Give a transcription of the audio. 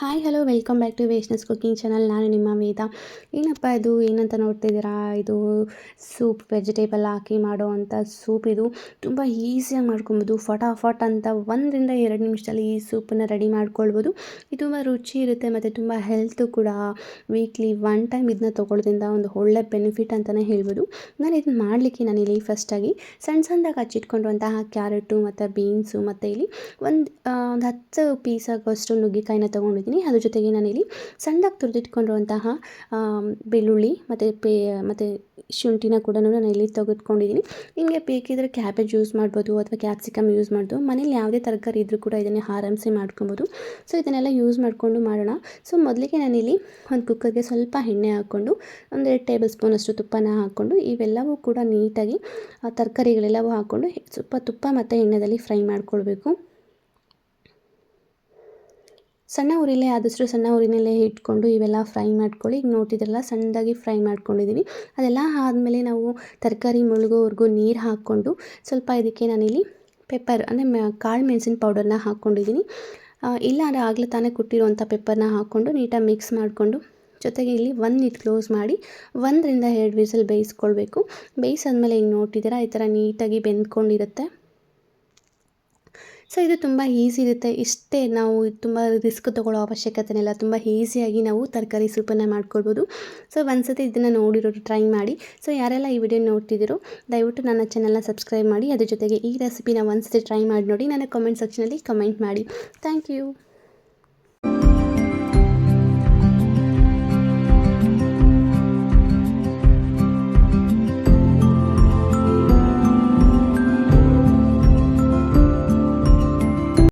Hi hello welcome back to Vaishna's cooking channel ನಾನು ನಿಮ್ಮ ವೇದ. ಏನಪ್ಪ ಇದು? ಏನಂತ ನೋಡ್ತಿದ್ದೀರಾ ಇದು ಸೂಪ್ ವೆಜಿಟೇಬಲ್ ಹಾಕಿ ಮಾಡೋ ಅಂಥ ಸೂಪ್ ಇದು. ತುಂಬ ಈಸಿಯಾಗಿ ಮಾಡ್ಕೊಬೋದು. ಫಟಾಫಟ್ ಅಂತ ಒಂದರಿಂದ ಎರಡು ನಿಮಿಷದಲ್ಲಿ ಈ ಸೂಪನ್ನು ರೆಡಿ ಮಾಡ್ಕೊಳ್ಬೋದು. ಇದು ತುಂಬ ರುಚಿ ಇರುತ್ತೆ ಮತ್ತು ತುಂಬ ಹೆಲ್ತು ಕೂಡ. ವೀಕ್ಲಿ ಒನ್ ಟೈಮ್ ಇದನ್ನ ತೊಗೊಳ್ಳೋದ್ರಿಂದ ಒಂದು ಒಳ್ಳೆ ಬೆನಿಫಿಟ್ ಅಂತಲೇ ಹೇಳ್ಬೋದು. ನಾನು ಇದನ್ನ ಮಾಡಲಿಕ್ಕೆ ನಾನಿಲ್ಲಿ ಫಸ್ಟಾಗಿ ಸಣ್ಣ ಸಣ್ಣದಾಗಿ ಹಚ್ಚಿಟ್ಕೊಂಡಿರುವಂತಹ ಕ್ಯಾರೆಟು ಮತ್ತು ಬೀನ್ಸು ಮತ್ತು ಇಲ್ಲಿ ಒಂದು ಒಂದು ಹತ್ತು ಪೀಸ್ ನುಗ್ಗೆಕಾಯಿನ ತೊಗೊಂಡಿದ್ದೀನಿ. ಅದ್ರ ಜೊತೆಗೆ ನಾನಿಲ್ಲಿ ಸಣ್ಣದಾಗಿ ತುರಿದಿಟ್ಕೊಂಡಿರುವಂತಹ ಬೆಳ್ಳುಳ್ಳಿ ಮತ್ತು ಪೇ, ಮತ್ತು ಶುಂಠಿನ ಕೂಡ ನಾನು ಇಲ್ಲಿ ತೆಗೆದುಕೊಂಡಿದ್ದೀನಿ. ನಿಮಗೆ ಬೇಕಿದ್ರೆ ಕ್ಯಾಬೇಜ್ ಯೂಸ್ ಮಾಡ್ಬೋದು ಅಥವಾ ಕ್ಯಾಪ್ಸಿಕಮ್ ಯೂಸ್ ಮಾಡ್ಬೋದು. ಮನೇಲಿ ಯಾವುದೇ ತರಕಾರಿ ಇದ್ದರೂ ಕೂಡ ಇದನ್ನೇ ಆರಾಮ್ಸೆ ಮಾಡ್ಕೊಬೋದು. ಸೊ ಇದನ್ನೆಲ್ಲ ಯೂಸ್ ಮಾಡಿಕೊಂಡು ಮಾಡೋಣ. ಸೊ ಮೊದಲಿಗೆ ನಾನಿಲ್ಲಿ ಒಂದು ಕುಕ್ಕರ್ಗೆ ಸ್ವಲ್ಪ ಎಣ್ಣೆ ಹಾಕ್ಕೊಂಡು ಒಂದೆರಡು ಟೇಬಲ್ ಸ್ಪೂನಷ್ಟು ತುಪ್ಪನ ಹಾಕ್ಕೊಂಡು, ಇವೆಲ್ಲವೂ ಕೂಡ ನೀಟಾಗಿ ತರಕಾರಿಗಳೆಲ್ಲವೂ ಹಾಕ್ಕೊಂಡು, ಸ್ವಲ್ಪ ತುಪ್ಪ ಮತ್ತು ಎಣ್ಣೆಯಲ್ಲಿ ಫ್ರೈ ಮಾಡ್ಕೊಳ್ಬೇಕು. ಸಣ್ಣ ಉರಿಲೇ ಆದಷ್ಟು ಸಣ್ಣ ಉರಿನಲ್ಲೇ ಇಟ್ಕೊಂಡು ಇವೆಲ್ಲ ಫ್ರೈ ಮಾಡ್ಕೊಳ್ಳಿ. ಈಗ ನೋಡ್ತಿದ್ರಲ್ಲ ಸಣ್ಣದಾಗಿ ಫ್ರೈ ಮಾಡ್ಕೊಂಡಿದ್ದೀನಿ ಅದೆಲ್ಲ ಆದಮೇಲೆ ನಾವು ತರಕಾರಿ ಮುಳುಗೋವರೆಗೂ ನೀರು ಹಾಕ್ಕೊಂಡು ಸ್ವಲ್ಪ ಇದಕ್ಕೆ ನಾನಿಲ್ಲಿ ಪೆಪ್ಪರ್ ಅಂದರೆ ಕಾಳು ಮೆಣಸಿನ ಪೌಡರ್ನ ಹಾಕ್ಕೊಂಡಿದ್ದೀನಿ ಇಲ್ಲ ಅಂದರೆ ಆಗಲೇ ತಾನೇ ಕೊಟ್ಟಿರುವಂಥ ಪೆಪ್ಪರ್ನ ಹಾಕ್ಕೊಂಡು ನೀಟಾಗಿ ಮಿಕ್ಸ್ ಮಾಡಿಕೊಂಡು ಜೊತೆಗೆ ಇಲ್ಲಿ ಒಂದು ನೀಟ್ ಕ್ಲೋಸ್ ಮಾಡಿ ಒಂದರಿಂದ ಎರಡು ವಿಸಲ್ ಬೇಯಿಸ್ಕೊಳ್ಬೇಕು. ಬೇಯಿಸಾದ್ಮೇಲೆ ಈಗ ನೋಡ್ತಿದ್ದೀರಾ, ಈ ಥರ ನೀಟಾಗಿ ಬೆಂದ್ಕೊಂಡಿರುತ್ತೆ. ಸೊ ಇದು ತುಂಬ ಈಸಿ ಇರುತ್ತೆ. ಇಷ್ಟೇ ನಾವು ತುಂಬ ರಿಸ್ಕ್ ತೊಗೊಳ್ಳೋ ಅವಶ್ಯಕತೆನಿಲ್ಲ ತುಂಬ ಈಸಿಯಾಗಿ ನಾವು ತರಕಾರಿ ಸೂಪನ್ನು ಮಾಡ್ಕೊಳ್ಬೋದು. ಸೊ ಒಂದ್ಸತಿ ಇದನ್ನು ನೋಡಿರೋರು ಟ್ರೈ ಮಾಡಿ. ಸೊ ಯಾರೆಲ್ಲ ಈ ವಿಡಿಯೋ ನೋಡ್ತಿದ್ದೀರೋ, ದಯವಿಟ್ಟು ನನ್ನ ಚಾನಲ್ನ ಸಬ್ಸ್ಕ್ರೈಬ್ ಮಾಡಿ. ಅದ್ರ ಜೊತೆಗೆ ಈ ರೆಸಿಪಿನ ಒಂದ್ಸತಿ ಟ್ರೈ ಮಾಡಿ ನೋಡಿ. ನನ್ನ ಕಮೆಂಟ್ ಸೆಕ್ಷನಲ್ಲಿ ಕಮೆಂಟ್ ಮಾಡಿ. Thank you